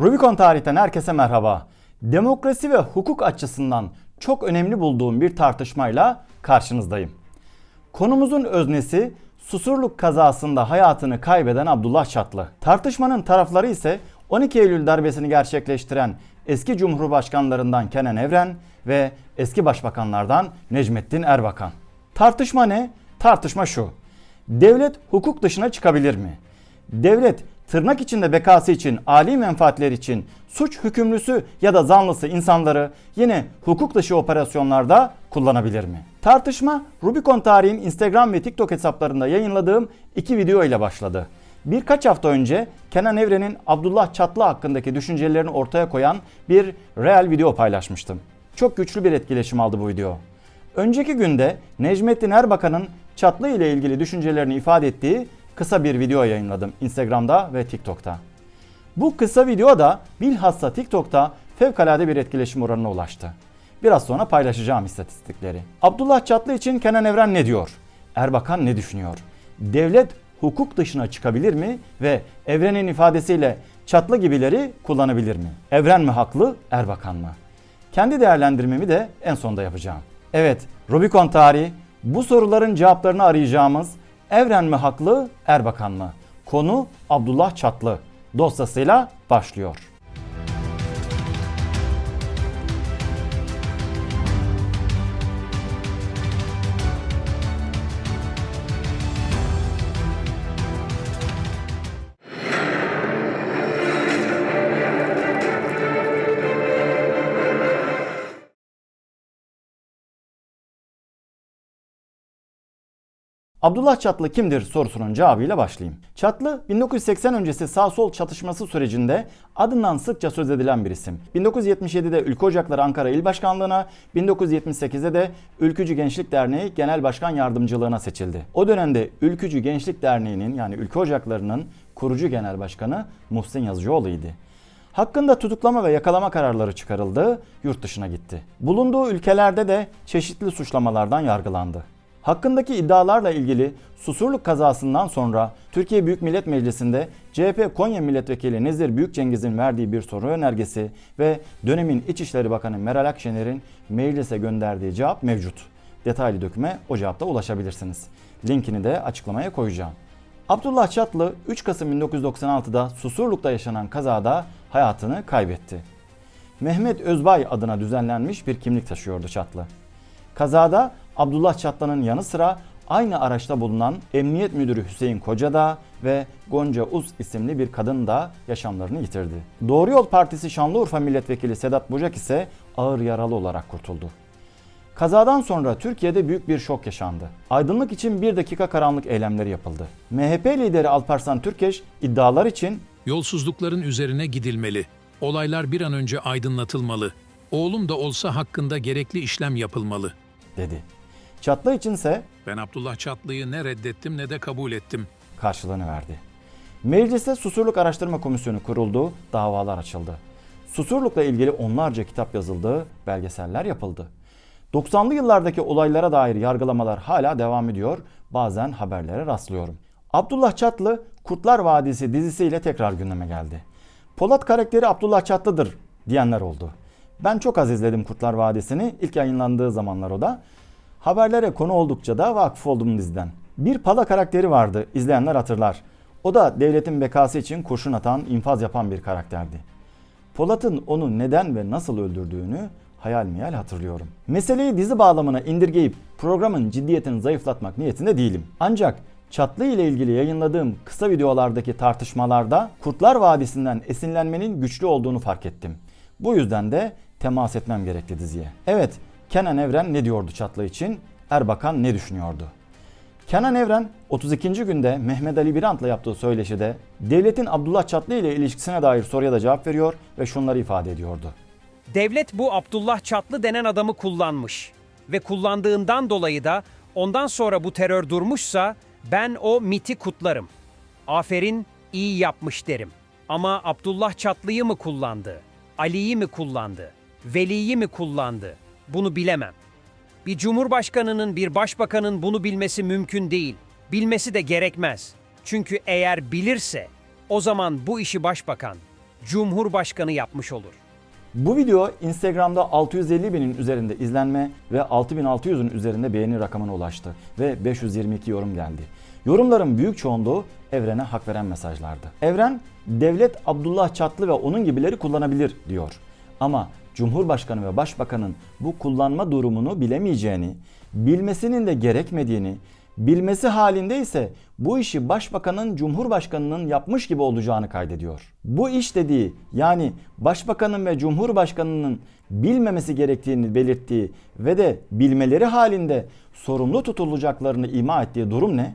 Rubicon Tarih'ten herkese merhaba. Demokrasi ve hukuk açısından çok önemli bulduğum bir tartışmayla karşınızdayım. Konumuzun öznesi Susurluk kazasında hayatını kaybeden Abdullah Çatlı. Tartışmanın tarafları ise 12 Eylül darbesini gerçekleştiren eski cumhurbaşkanlarından Kenan Evren ve eski başbakanlardan Necmettin Erbakan. Tartışma ne? Tartışma şu. Devlet hukuk dışına çıkabilir mi? Devlet tırnak içinde bekası için, âli menfaatler için suç hükümlüsü ya da zanlısı insanları yine hukuk dışı operasyonlarda kullanabilir mi? Tartışma Rubicon Tarih'in Instagram ve TikTok hesaplarında yayınladığım iki video ile başladı. Birkaç hafta önce Kenan Evren'in Abdullah Çatlı hakkındaki düşüncelerini ortaya koyan bir real video paylaşmıştım. Çok güçlü bir etkileşim aldı bu video. Önceki günde Necmettin Erbakan'ın Çatlı ile ilgili düşüncelerini ifade ettiği kısa bir video yayınladım Instagram'da ve TikTok'ta. Bu kısa video da bilhassa TikTok'ta fevkalade bir etkileşim oranına ulaştı. Biraz sonra paylaşacağım istatistikleri. Abdullah Çatlı için Kenan Evren ne diyor? Erbakan ne düşünüyor? Devlet hukuk dışına çıkabilir mi ve Evren'in ifadesiyle Çatlı gibileri kullanabilir mi? Evren mi haklı, Erbakan mı? Kendi değerlendirmemi de en sonda yapacağım. Evet, Rubicon tarihi bu soruların cevaplarını arayacağımız Evren mi haklı, Erbakan mı? Konu Abdullah Çatlı dosyasıyla başlıyor. Abdullah Çatlı kimdir sorusunun cevabıyla başlayayım. Çatlı 1980 öncesi sağ sol çatışması sürecinde adından sıkça söz edilen bir isim. 1977'de Ülke Ocakları Ankara İl Başkanlığı'na, 1978'de de Ülkücü Gençlik Derneği Genel Başkan Yardımcılığına seçildi. O dönemde Ülkücü Gençlik Derneği'nin yani Ülke Ocakları'nın kurucu genel başkanı Muhsin Yazıcıoğlu idi. Hakkında tutuklama ve yakalama kararları çıkarıldı, yurt dışına gitti. Bulunduğu ülkelerde de çeşitli suçlamalardan yargılandı. Hakkındaki iddialarla ilgili Susurluk kazasından sonra Türkiye Büyük Millet Meclisi'nde CHP Konya Milletvekili Nezir Büyükcengiz'in verdiği bir soru önergesi ve dönemin İçişleri Bakanı Meral Akşener'in meclise gönderdiği cevap mevcut. Detaylı döküme o cevapta ulaşabilirsiniz. Linkini de açıklamaya koyacağım. Abdullah Çatlı 3 Kasım 1996'da Susurluk'ta yaşanan kazada hayatını kaybetti. Mehmet Özbay adına düzenlenmiş bir kimlik taşıyordu Çatlı. Kazada Abdullah Çatlı'nın yanı sıra aynı araçta bulunan Emniyet Müdürü Hüseyin Kocada ve Gonca Uz isimli bir kadın da yaşamlarını yitirdi. Doğru Yol Partisi Şanlıurfa Milletvekili Sedat Bucak ise ağır yaralı olarak kurtuldu. Kazadan sonra Türkiye'de büyük bir şok yaşandı. Aydınlık için bir dakika karanlık eylemleri yapıldı. MHP lideri Alparslan Türkeş iddialar için Yolsuzlukların üzerine gidilmeli. Olaylar bir an önce aydınlatılmalı. Oğlum da olsa hakkında gerekli işlem yapılmalı. dedi. Çatlı içinse Ben Abdullah Çatlı'yı ne reddettim ne de kabul ettim. karşılığını verdi. Mecliste Susurluk Araştırma Komisyonu kuruldu, davalar açıldı. Susurluk'la ilgili onlarca kitap yazıldı, belgeseller yapıldı. 90'lı yıllardaki olaylara dair yargılamalar hala devam ediyor, bazen haberlere rastlıyorum. Abdullah Çatlı, Kurtlar Vadisi dizisiyle tekrar gündeme geldi. Polat karakteri Abdullah Çatlı'dır diyenler oldu. Ben çok az izledim Kurtlar Vadisi'ni, ilk yayınlandığı zamanlar o da. Haberlere konu oldukça da vakıf oldum diziden. Bir pala karakteri vardı, izleyenler hatırlar. O da devletin bekası için kurşun atan, infaz yapan bir karakterdi. Polat'ın onu neden ve nasıl öldürdüğünü hayal meyal hatırlıyorum. Meseleyi dizi bağlamına indirgeyip programın ciddiyetini zayıflatmak niyetinde değilim. Ancak Çatlı ile ilgili yayınladığım kısa videolardaki tartışmalarda Kurtlar Vadisi'nden esinlenmenin güçlü olduğunu fark ettim. Bu yüzden de temas etmem gerekti diziye. Evet, Kenan Evren ne diyordu Çatlı için? Erbakan ne düşünüyordu? Kenan Evren 32. günde Mehmet Ali Birant'la yaptığı söyleşide devletin Abdullah Çatlı ile ilişkisine dair soruya da cevap veriyor ve şunları ifade ediyordu. Devlet bu Abdullah Çatlı denen adamı kullanmış. Ve kullandığından dolayı da ondan sonra bu terör durmuşsa ben o MIT'i kutlarım. Aferin iyi yapmış derim. Ama Abdullah Çatlı'yı mı kullandı? Ali'yi mi kullandı? Veli'yi mi kullandı? Bunu bilemem. Bir cumhurbaşkanının, bir başbakanın bunu bilmesi mümkün değil. Bilmesi de gerekmez. Çünkü eğer bilirse o zaman bu işi başbakan Cumhurbaşkanı yapmış olur. Bu video Instagram'da 650 binin üzerinde izlenme ve 6600'ün üzerinde beğeni rakamına ulaştı ve 522 yorum geldi. Yorumların büyük çoğunluğu Evren'e hak veren mesajlardı. Evren, devlet Abdullah Çatlı ve onun gibileri kullanabilir diyor. Ama Cumhurbaşkanı ve Başbakanın bu kullanma durumunu bilemeyeceğini, bilmesinin de gerekmediğini, bilmesi halinde ise bu işi başbakanın cumhurbaşkanının yapmış gibi olacağını kaydediyor. Bu iş dediği yani başbakanın ve cumhurbaşkanının bilmemesi gerektiğini belirttiği ve de bilmeleri halinde sorumlu tutulacaklarını ima ettiği durum ne?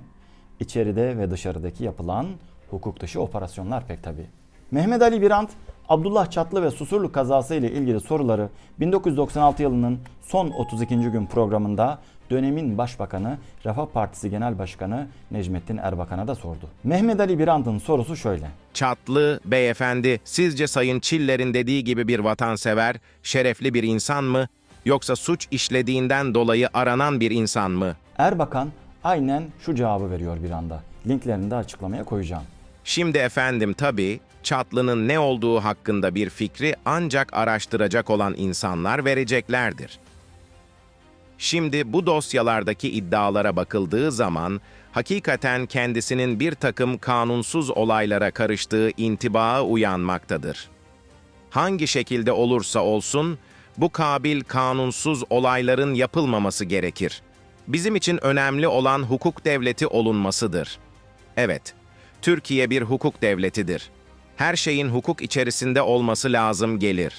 İçeride ve dışarıdaki yapılan hukuk dışı operasyonlar pek tabi. Mehmet Ali Birant, Abdullah Çatlı ve Susurluk kazası ile ilgili soruları 1996 yılının son 32. gün programında dönemin başbakanı Refah Partisi Genel Başkanı Necmettin Erbakan'a da sordu. Mehmet Ali Birant'ın sorusu şöyle. Çatlı, beyefendi, sizce Sayın Çiller'in dediği gibi bir vatansever, şerefli bir insan mı? Yoksa suç işlediğinden dolayı aranan bir insan mı? Erbakan aynen şu cevabı veriyor bir anda. Linklerini de açıklamaya koyacağım. Şimdi efendim tabii, Çatlı'nın ne olduğu hakkında bir fikri ancak araştıracak olan insanlar vereceklerdir. Şimdi bu dosyalardaki iddialara bakıldığı zaman, hakikaten kendisinin bir takım kanunsuz olaylara karıştığı intibağı uyanmaktadır. hangi şekilde olursa olsun bu kabil kanunsuz olayların yapılmaması gerekir. Bizim için önemli olan hukuk devleti olunmasıdır. Evet, Türkiye bir hukuk devletidir. Her şeyin hukuk içerisinde olması lazım gelir.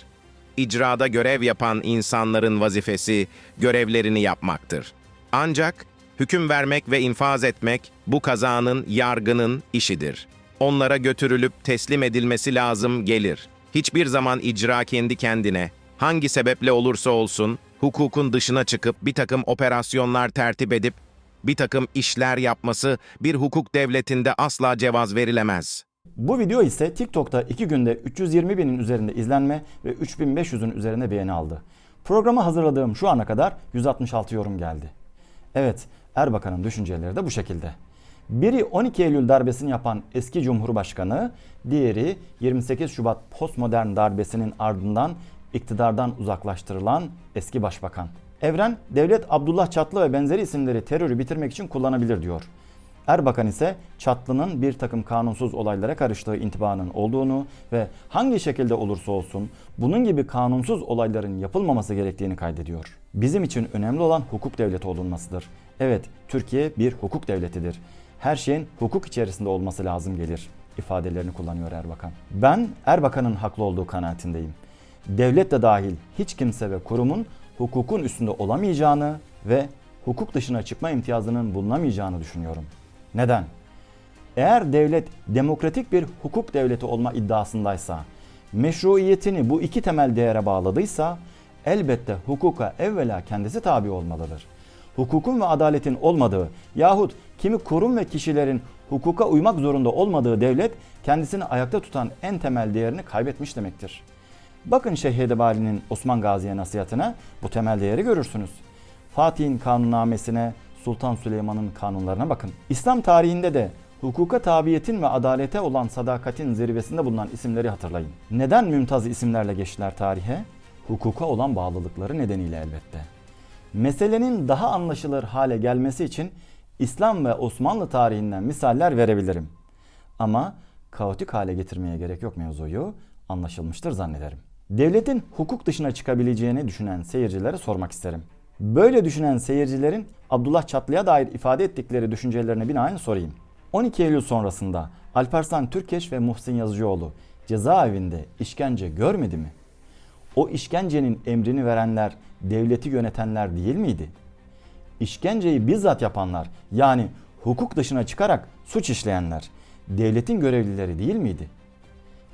İcrada görev yapan insanların vazifesi görevlerini yapmaktır. Ancak hüküm vermek ve infaz etmek bu kazanın, yargının işidir. Onlara götürülüp teslim edilmesi lazım gelir. Hiçbir zaman icra kendi kendine, hangi sebeple olursa olsun, hukukun dışına çıkıp bir takım operasyonlar tertip edip bir takım işler yapması bir hukuk devletinde asla cevaz verilemez. Bu video ise TikTok'ta 2 günde 320 binin üzerinde izlenme ve 3500'ün üzerinde beğeni aldı. Programı hazırladığım şu ana kadar 166 yorum geldi. Evet, Erbakan'ın düşünceleri de bu şekilde. Biri 12 Eylül darbesini yapan eski Cumhurbaşkanı, diğeri 28 Şubat postmodern darbesinin ardından iktidardan uzaklaştırılan eski başbakan. Evren, devlet Abdullah Çatlı ve benzeri isimleri terörü bitirmek için kullanabilir diyor. Erbakan ise Çatlı'nın bir takım kanunsuz olaylara karıştığı intibanın olduğunu ve hangi şekilde olursa olsun bunun gibi kanunsuz olayların yapılmaması gerektiğini kaydediyor. Bizim için önemli olan hukuk devleti olunmasıdır. Evet, Türkiye bir hukuk devletidir. Her şeyin hukuk içerisinde olması lazım gelir ifadelerini kullanıyor Erbakan. Ben Erbakan'ın haklı olduğu kanaatindeyim. Devlet de dahil hiç kimse ve kurumun hukukun üstünde olamayacağını ve hukuk dışına çıkma imtiyazının bulunamayacağını düşünüyorum. Neden? Eğer devlet demokratik bir hukuk devleti olma iddiasındaysa, meşruiyetini bu iki temel değere bağladıysa elbette hukuka evvela kendisi tabi olmalıdır. Hukukun ve adaletin olmadığı yahut kimi kurum ve kişilerin hukuka uymak zorunda olmadığı devlet kendisini ayakta tutan en temel değerini kaybetmiş demektir. Bakın Şeyh Edebali'nin Osman Gazi'ye nasihatine bu temel değeri görürsünüz. Fatih'in kanunnamesine, Sultan Süleyman'ın kanunlarına bakın. İslam tarihinde de hukuka tabiyetin ve adalete olan sadakatin zirvesinde bulunan isimleri hatırlayın. Neden mümtaz isimlerle geçtiler tarihe? Hukuka olan bağlılıkları nedeniyle elbette. Meselenin daha anlaşılır hale gelmesi için İslam ve Osmanlı tarihinden misaller verebilirim. Ama kaotik hale getirmeye gerek yok mevzuyu anlaşılmıştır zannederim. Devletin hukuk dışına çıkabileceğini düşünen seyircilere sormak isterim. Böyle düşünen seyircilerin Abdullah Çatlı'ya dair ifade ettikleri düşüncelerine binaen sorayım. 12 Eylül sonrasında Alparslan Türkeş ve Muhsin Yazıcıoğlu cezaevinde işkence görmedi mi? O işkencenin emrini verenler devleti yönetenler değil miydi? İşkenceyi bizzat yapanlar yani hukuk dışına çıkarak suç işleyenler devletin görevlileri değil miydi?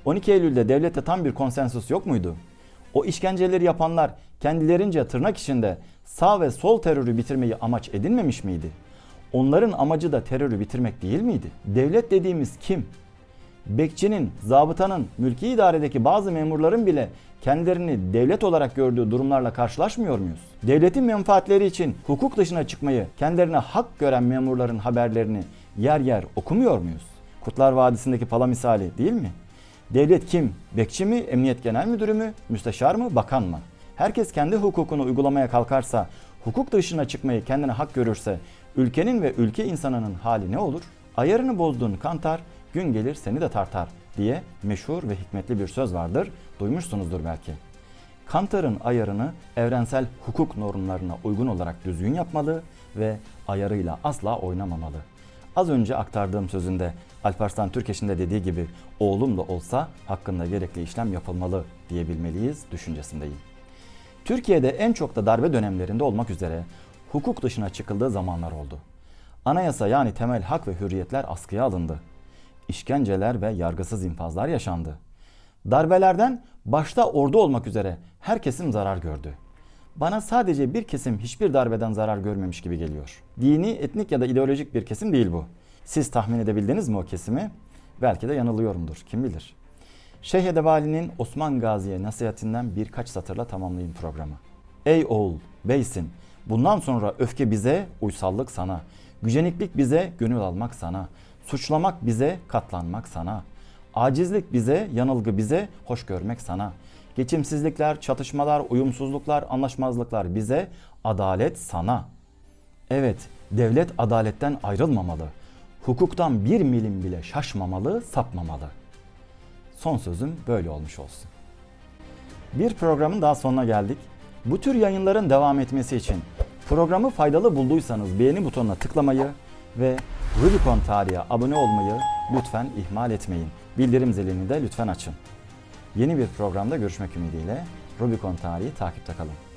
12 Eylül'de devlette tam bir konsensus yok muydu? O işkenceleri yapanlar kendilerince tırnak içinde sağ ve sol terörü bitirmeyi amaç edinmemiş miydi? Onların amacı da terörü bitirmek değil miydi? Devlet dediğimiz kim? Bekçinin, zabıtanın, mülki idaredeki bazı memurların bile kendilerini devlet olarak gördüğü durumlarla karşılaşmıyor muyuz? Devletin menfaatleri için hukuk dışına çıkmayı kendilerine hak gören memurların haberlerini yer yer okumuyor muyuz? Kurtlar Vadisi'ndeki pala misali değil mi? Devlet kim? Bekçi mi? Emniyet Genel Müdürü mü? Müsteşar mı? Bakan mı? Herkes kendi hukukunu uygulamaya kalkarsa, hukuk dışına çıkmayı kendine hak görürse, ülkenin ve ülke insanının hali ne olur? Ayarını bozduğun kantar, gün gelir seni de tartar diye meşhur ve hikmetli bir söz vardır. Duymuşsunuzdur belki. Kantar'ın ayarını evrensel hukuk normlarına uygun olarak düzgün yapmalı ve ayarıyla asla oynamamalı. Az önce aktardığım sözünde Alparslan Türkeş'in de dediği gibi oğlum da olsa hakkında gerekli işlem yapılmalı diyebilmeliyiz düşüncesindeyim. Türkiye'de en çok da darbe dönemlerinde olmak üzere hukuk dışına çıkıldığı zamanlar oldu. Anayasa yani temel hak ve hürriyetler askıya alındı. İşkenceler ve yargısız infazlar yaşandı. Darbelerden başta ordu olmak üzere her kesim zarar gördü. Bana sadece bir kesim hiçbir darbeden zarar görmemiş gibi geliyor. Dini, etnik ya da ideolojik bir kesim değil bu. Siz tahmin edebildiniz mi o kesimi? Belki de yanılıyorumdur, kim bilir. Şeyh Edebali'nin Osman Gazi'ye nasihatinden birkaç satırla tamamlayayım programı. Ey oğul, beysin, bundan sonra öfke bize, uysallık sana. Güceniklik bize, gönül almak sana. Suçlamak bize, katlanmak sana. Acizlik bize, yanılgı bize, hoş görmek sana. Geçimsizlikler, çatışmalar, uyumsuzluklar, anlaşmazlıklar bize, adalet sana. Evet, devlet adaletten ayrılmamalı. Hukuktan bir milim bile şaşmamalı, sapmamalı. Son sözüm böyle olmuş olsun. Bir programın daha sonuna geldik. Bu tür yayınların devam etmesi için programı faydalı bulduysanız beğeni butonuna tıklamayı ve Rubicon Tarihe abone olmayı lütfen ihmal etmeyin. Bildirim zilini de lütfen açın. Yeni bir programda görüşmek ümidiyle Rubicon Tarihi takipte kalın.